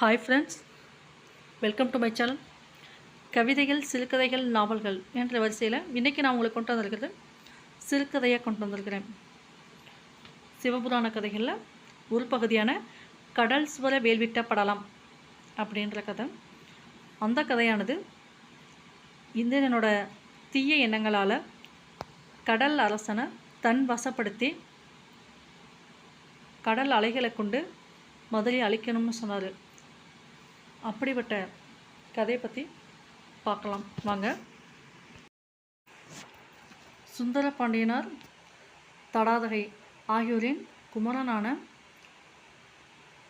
Hi friends welcome to my channel கவிதைகள் சிறுகதைகள் நாவல்கள் என்ற வரிசையில் இன்றைக்கி நான் உங்களுக்கு கொண்டு வந்திருக்கிறது சிறுகதையாக கொண்டு வந்திருக்கிறேன். சிவபுராண கதைகளில் ஒரு பகுதியான கடல் சுவர வேல்விட்ட படலாம் அப்படின்ற கதை. அந்த கதையானது இந்திரனோட தீய எண்ணங்களால் கடல் அரசனை தன் வசப்படுத்தி கடல் அலைகளை கொண்டு மதுரை அழிக்கணும்னு சொன்னார். அப்படிப்பட்ட கதையை பற்றி பார்க்கலாம். வாங்க. சுந்தர பாண்டியனார் தடாதகை ஆகியோரின் குமரனான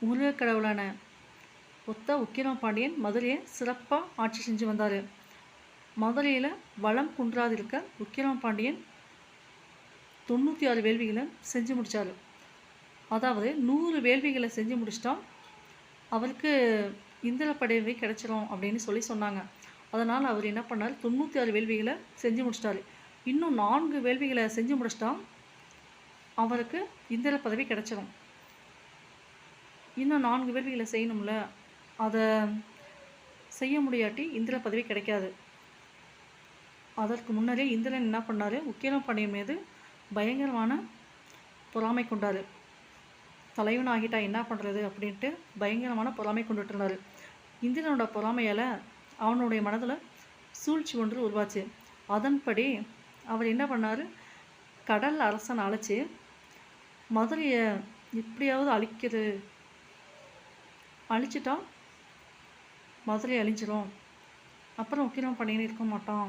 முருகக் கடவுளான ஒத்த உக்கிரம பாண்டியன் மதுரையை சிறப்பாக ஆட்சி செஞ்சு வந்தார். மதுரையில் வளம் குன்றாதிருக்க உக்கிரம பாண்டியன் தொண்ணூற்றி ஆறு வேள்விகளை செஞ்சு முடித்தார் அதாவது நூறு வேள்விகளை செஞ்சு முடிச்சிட்டா அவருக்கு இந்திர படையவை கிடைச்சிரும் அப்படின்னு சொல்லி சொன்னாங்க. அதனால் அவர் என்ன பண்ணார்? தொண்ணூற்றி ஆறு வேள்விகளை செஞ்சு முடிச்சிட்டாரு. இன்னும் நான்கு வேள்விகளை செஞ்சு முடிச்சிட்டா அவருக்கு இந்திர பதவி கிடைச்சிரும். இன்னும் நான்கு வேள்விகளை செய்யணும்ல? அதை செய்ய முடியாட்டி இந்திர பதவி கிடைக்காது. அதற்கு முன்னரே இந்திரன் என்ன பண்ணார்? உக்கிரம் பாண்டியன் மீது பயங்கரமான பொறாமை கொண்டார். தலைவன் ஆகிட்டா என்ன பண்ணுறது அப்படின்ட்டு பயங்கரமான பொறாமை கொண்டுட்டு இருந்தார் இந்திரனோட பொறாமையால் அவனுடைய மனதில் சூழ்ச்சி ஒன்று உருவாச்சு. அதன்படி அவர் என்ன பண்ணார்? கடல் அரசன் அழைச்சி மதுரையை எப்படியாவது அழிக்கிறது. அழிச்சிட்டா மதுரை அழிஞ்சிரும். அப்புறம் உக்கிரம் பண்ணின்னு இருக்க மாட்டோம்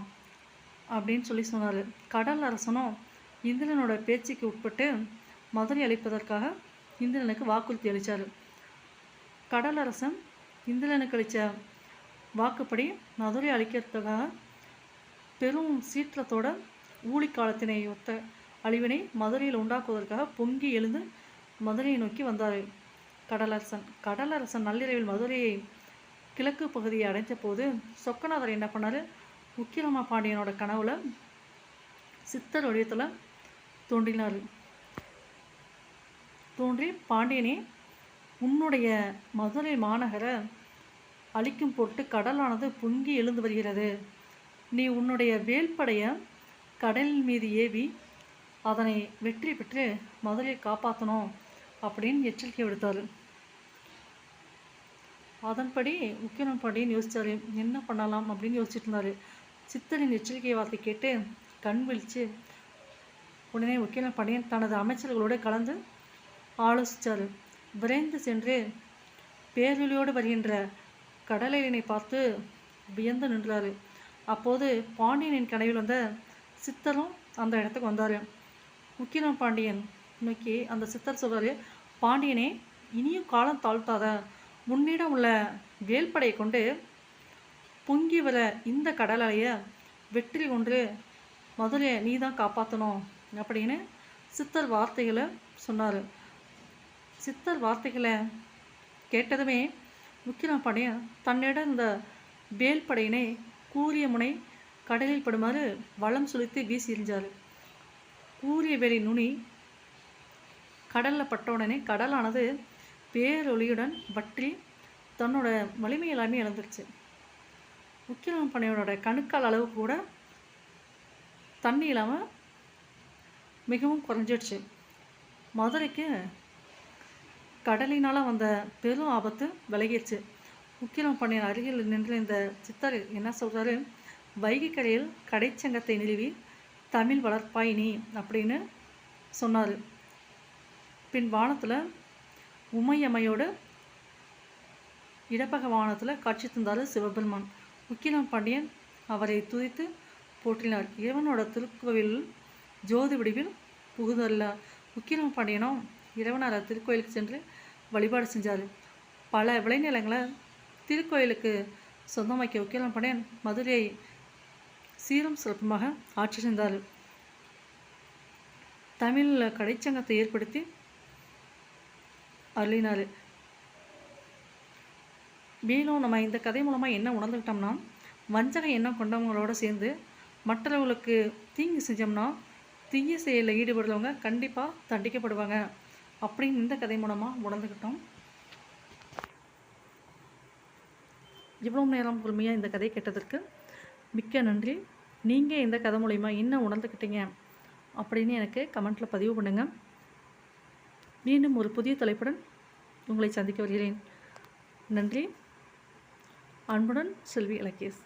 அப்படின்னு சொல்லி சொன்னார். கடல் அரசனும் இந்திரனோட பேச்சுக்கு உட்பட்டு மதுரை அழிப்பதற்காக இந்திரனுக்கு வாக்குறுதி அளித்தார் கடலரசன் இந்திரனுக்கு அளித்த வாக்குப்படி மதுரை அழிக்கிறதுக்காக பெரும் சீற்றத்தோட ஊழிக்காலத்தினை ஒத்த அழிவினை மதுரையில் உண்டாக்குவதற்காக பொங்கி எழுந்து மதுரையை நோக்கி வந்தார் கடலரசன். கடலரசன் நள்ளிரவில் மதுரையை கிழக்கு பகுதியை அடைந்த போது சொக்கநாதர் என்ன பண்ணார்? உக்கிரம பாண்டியனோட கனவுல சித்தர் வடிவத்தில் தோன்றினார். தோன்றி பாண்டியனே உன்னுடைய மதுரை மாநகரை அழிக்கும் பொருட்டு கடலானது பொங்கி எழுந்து வருகிறது. நீ உன்னுடைய வேல்படைய கடலின் மீது ஏவி அதனை வெற்றி பெற்று மதுரையை காப்பாற்றணும் அப்படின்னு எச்சரிக்கை விடுத்தார். அதன்படி உக்கிரம் பாண்டியன் யோசிச்சார் என்ன பண்ணலாம் அப்படின்னு யோசிச்சுட்டு இருந்தார். சித்தரின் எச்சரிக்கை வார்த்தை கேட்டு கண் விழித்து உடனே உக்கிரம் பாண்டியன் தனது அமைச்சர்களோடு கலந்து ஆலோசித்தார் விரைந்து சென்று பேரொலியோடு வருகின்ற கடலையினை பார்த்து வியந்து நின்றார். அப்போது பாண்டியனின் கனவில் வந்த சித்தரும் அந்த இடத்துக்கு வந்தார். முக்கியம் பாண்டியன் நோக்கி அந்த சித்தர் சொல்கிறாரு பாண்டியனே இனியும் காலம் தாழ்த்தாத. முன்னிடம் உள்ள வேல்படையை கொண்டு பொங்கி வர இந்த கடல் அலையை வெற்றி கொண்டு மதுரையை நீ தான் காப்பாற்றணும் அப்படின்னு சித்தர் வார்த்தைகளை சொன்னார். சித்தர் வார்த்தைகளை கேட்டதுமே உக்கிரம் படையன் தன்னிடம் இந்த வேல் படையினை கூரிய முனை கடலில் படுமாறு வளம் சுழித்து வீசி எறிஞ்சார் கூரிய வேலி நுனி கடலில் பட்ட உடனே கடலானது பேரொலியுடன் வற்றி தன்னோட வலிமை எல்லாமே இழந்துருச்சு. உக்கிரம் படையோட கணுக்கால் அளவு கூட தண்ணி இல்லாமல் மிகவும் குறைஞ்சிடுச்சு. மதுரைக்கு கடலினால் வந்த பெரும் ஆபத்து விலகிடுச்சு. உக்கிரம் பண்ணின் அருகில் நின்று இந்த சித்தர் என்ன சொல்கிறாரு வைகை கரையில் கடைச்சங்கத்தை நிறுவி தமிழ் வளர்ப்பாய் நீ அப்படின்னு சொன்னார். பின் வானத்தில் உமையம்மையோடு இடப்பக வானத்தில் காட்சி தந்தார் சிவபெருமான். உக்கிரம் பாண்டியன் அவரை துதித்து போற்றினார். இறைவனோட திருக்கோவில் ஜோதி வடிவில் புகுதல்ல உக்கிரம் பாண்டியனும் இறைவனார் திருக்கோயிலுக்கு சென்று வழிபாடு செஞ்சார். பல விளைநிலங்களை திருக்கோயிலுக்கு சொந்தமாக்கிய உக்கிரம் பாண்டியன் மதுரையை சீரும் சிறப்புமாக ஆட்சி செய்தார் தமிழ் கடைச்சங்கத்தை ஏற்படுத்தி அருளினார். மேலும் நம்ம இந்த கதை மூலமாக என்ன உணர்ந்துக்கிட்டோம்னா வஞ்சக எண்ணம் கொண்டவங்களோட சேர்ந்து மற்றவங்களுக்கு தீங்கு செஞ்சோம்னா தீய செயலில் ஈடுபடுறவங்க கண்டிப்பாக தண்டிக்கப்படுவாங்க. அப்படின்னு இந்த கதை மூலமாக உணர்ந்துக்கிட்டோம் இவ்வளோ நேரம் பொறுமையாக இந்த கதையை கேட்டதற்கு மிக்க நன்றி. நீங்கள் இந்த கதை மூலிமா என்ன உணர்ந்துக்கிட்டீங்க அப்படின்னு எனக்கு கமெண்ட்டில் பதிவு பண்ணுங்கள் மீண்டும் ஒரு புதிய தலைப்புடன் உங்களை சந்திக்க வருகிறேன். நன்றி. அன்புடன் செல்வி இலக்கேஷ்